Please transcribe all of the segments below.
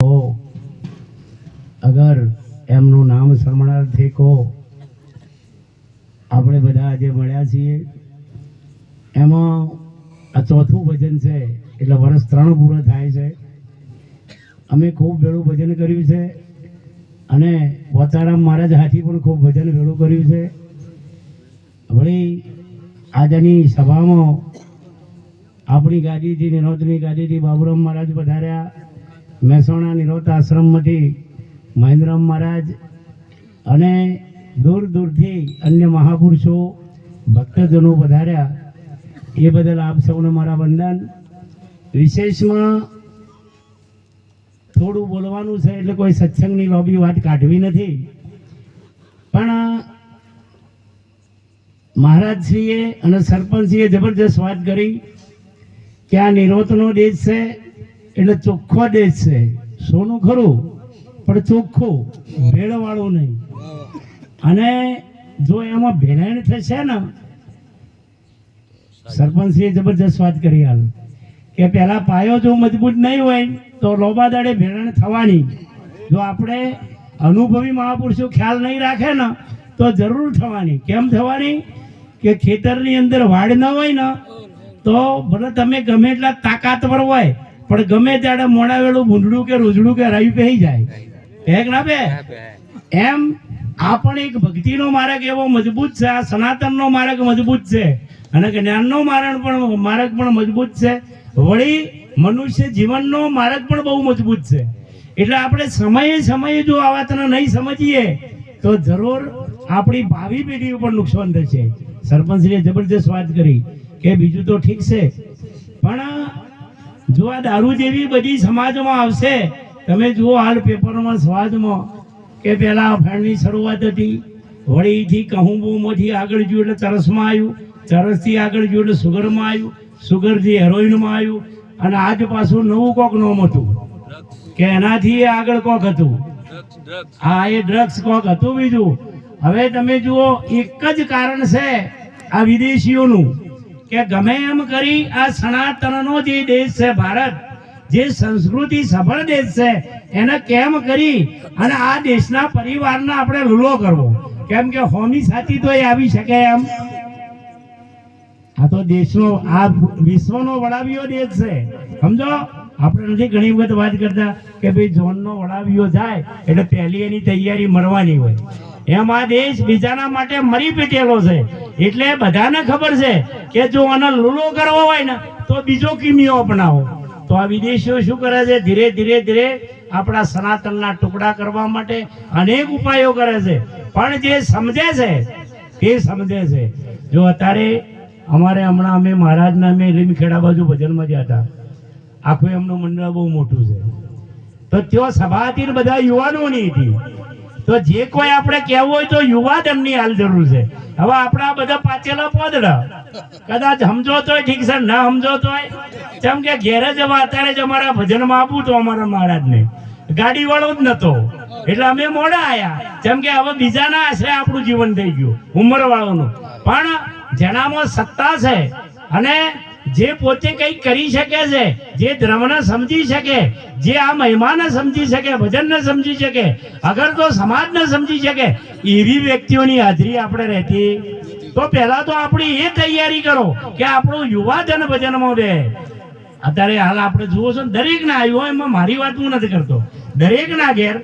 તો અગર એમનું નામ સ્મરણાર્થે કહો, આપણે બધા આજે મળ્યા છીએ. એમાં આ ચોથું ભજન છે, એટલે વર્ષ ત્રણ પૂરા થાય છે. અમે ખૂબ વેળું ભજન કર્યું છે અને પોતારામ મહારાજ હાથી પણ ખૂબ ભજન ભેળું કર્યું છે. વળી આજની સભામાં આપણી ગાદીથી નિરોદની ગાદીથી બાબુરામ મહારાજ પધાર્યા. મહેસાણા નિરોત આશ્રમમાંથી મહેન્દ્રમ મહારાજ અને દૂર દૂરથી અન્ય મહાપુરુષો, ભક્તજનો વધાર્યા એ બદલ આપ સૌને મારા વંદન. વિશેષમાં થોડું બોલવાનું છે એટલે કોઈ સત્સંગની લોબી વાત કાઢવી નથી. પણ મહારાજશ્રીએ અને સરપંચશ્રીએ જબરજસ્ત વાત કરી કે આ નિરોતનો દેશ છે. એટલે ચોખ્ખો દેશ છે. સોનું ખરું, પણ ચોખ્ખું. ભેળવાળું નહીં. અને જો એમાં ભેળાણ થશે ને, સરપંચશ્રીએ જબરજસ્ત વાત કરી હાલ, કે પહેલા પાયો જો મજબૂત નહીં હોય, તો લોબા દાડે ભેળાણ થવાની. જો આપણે અનુભવી મહાપુરુષો ખ્યાલ નહીં રાખે ને, તો જરૂર થવાની. કેમ થવાની? કે ખેતરની અંદર વાડ ન હોય ને, તો ભલે તમે ગમે એટલા તાકાતવર હોય પણ ગમે ત્યારે મોડાવેલું ભૂંડડું કે રૂઝડું કે રાયું પહેરી જાય. હે કે ના બે? એમ આ પણ એક ભક્તિનો માર્ગ એવો મજબૂત છે આ સનાતનનો માર્ગ મજબૂત છે અને જ્ઞાનનો માર્ગ પણ માર્ગ પણ મજબૂત છે. વળી મનુષ્ય જીવનનો માર્ગ પણ બહુ મજબૂત છે. એટલે આપણે સમયે સમયે જો આ વાતને નહીં સમજીએ તો જરૂર આપણી ભાવિ પેઢી ઉપર નુકસાન થશે. સરપંચશ્રીએ જબરજસ્ત વાત કરી કે બીજું તો ઠીક છે. પણ જો આ દારૂ જેવી બધી સમાજમાં આવશે, તમે જુઓ હાલ પેપરોમાં સમાજમાં કે પેલા અફાણની શરૂઆત હતી, વળીથી કહુંબુમાંથી આગળ જોયું એટલે ચરસમાં આવ્યું, ચરસથી આગળ જોયું એટલે સુગરમાં આવ્યું, સુગરથી હેરોઇનમાં આવ્યું, અને આજ પાછું નવું કોક નોમ હતું, કે એનાથી આગળ કોક હતું. હા, એ ડ્રગ્સ કોક હતું બીજું. હવે તમે જુઓ, એક જ કારણ છે આ વિદેશીઓનું. કે ગમે એમ કરી આ સનાતનનો જે દેશ છે ભારત, જે સંસ્કૃતિ સફળ દેશ છે, એને કેમ કરી અને આ દેશના પરિવારને આપણે લૂલો કરવો? કેમ કે હોમી સાથી તો એ આવી શકે એમ. આ તો દેશનો, આ વિશ્વનો વડાવીઓ દેશ છે. સમજો? આપણે નથી ઘણી વખત વાત કરતા કે ભાઈ ઝોનનો વડાવીઓ જાય, એટલે પહેલી એની તૈયારી મરવાની હોય. એમ દેશ બીજાના માટે મરી પીટેલો છે. એટલે બધાને ખબર છે કે જો આને લૂલો કરવો હોય ને, તો બીજો કિમિયો અપનાવો. તો આ વિદેશીઓ શું કરે છે? ધીરે ધીરે ધીરે આપણા સનાતનના ટુકડા કરવા માટે અનેક ઉપાયો કરે છે. પણ જે સમજે છે, તે સમજે છે. જો અત્યારે અમારે હમણાં અમે મહારાજના અમે લીમખેડા બાજુ ભજનમાં ગયા હતા. આખું એમનું મંડળ બહુ મોટું છે. તો ત્યાં સભા બધા યુવાનોની હતી. તો જે કોઈ આપણે કહેવું હોય તો યુવા તેમની હાલ જરૂર છે. હવે આપણા બધા પાછેલા પોદડા. કદાચ સમજો તોય ઠીક છે, ના સમજો તોય જેમ કે ઘેરે જવા અત્યારે જ અમારા ભજનમાં આપું તો અમારા મહારાજને. ગાડી વાળો જ નતો. એટલે અમે મોડા આયા. જેમ કે હવે બીજાના આશરે આપણું જીવન થઈ ગયું ઉંમર વાળોનું પણ જેનામાં સત્તા છે અને જે પોતે કંઈક કરી શકે છે, જે ધર્મને સમજી શકે, જે આ મહિમાને સમજી શકે, ભજનને સમજી શકે, અગર તો સમાજને સમજી શકે, એવી વ્યક્તિઓની હાજરી આપણે રહેતી. તો પહેલા તો આપણી એ તૈયારી કરો કે આપણું યુવાજન ભજનમાં બે. અત્યારે હાલ આપણે જુઓ છો દરેક ના એમાં મારી વાત હું નથી કરતો. દરેક ના ઘેર,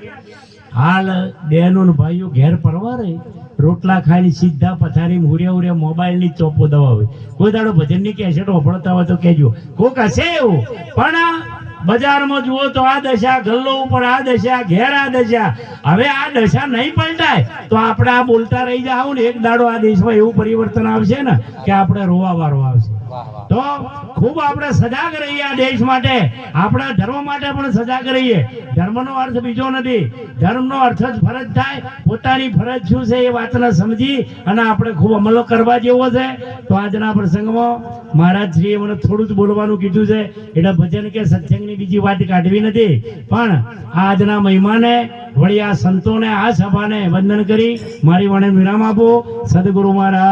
હાલ બહેનો ભાઈઓ ઘેર પરવારે રોટલા ખાઈને સીધા પથારી ઉડ્યા મોબાઈલની ચોપો દબાવે. કોઈ દાડો ભજનની કેસેટ ઓફળતા હોય તો કહેજો. કોક હશે એવું? પણ બજારમાં જુઓ તો આ દશા, ગલ્લો ઉપર આ દશા, ઘેર આ દશા. હવે આ દશા નહીં પલટાય, તો આપણે આ બોલતા રહી જાવ ને. એક દાડો આ દેશમાં એવું પરિવર્તન આવશે ને, કે આપણે રોવા વારો આવશે. તો ખૂબ આપણે સજાગ રહીએ આ દેશ માટે. આપણા ધર્મ માટે પણ સજાગ રહીએ. ધર્મનો અર્થ બીજો નથી. ધર્મનો અર્થ જ ફરજ થાય. પોતાની ફરજ શું છે એ વાતને સમજી અને આપણે ખૂબ અમલો કરવા જેવો છે. તો આજના પ્રસંગમાં મહારાજ શ્રીએ મને થોડું જ બોલવાનું કીધું છે. એટલે ભજન કે સત્સંગની બીજી વાત કાઢવી નથી. પણ આજના મહેમાને વળી આ સંતોને આ સભાને વંદન કરી. મારી વાણે વિરામ આપો. સદગુરુ મહારાજ.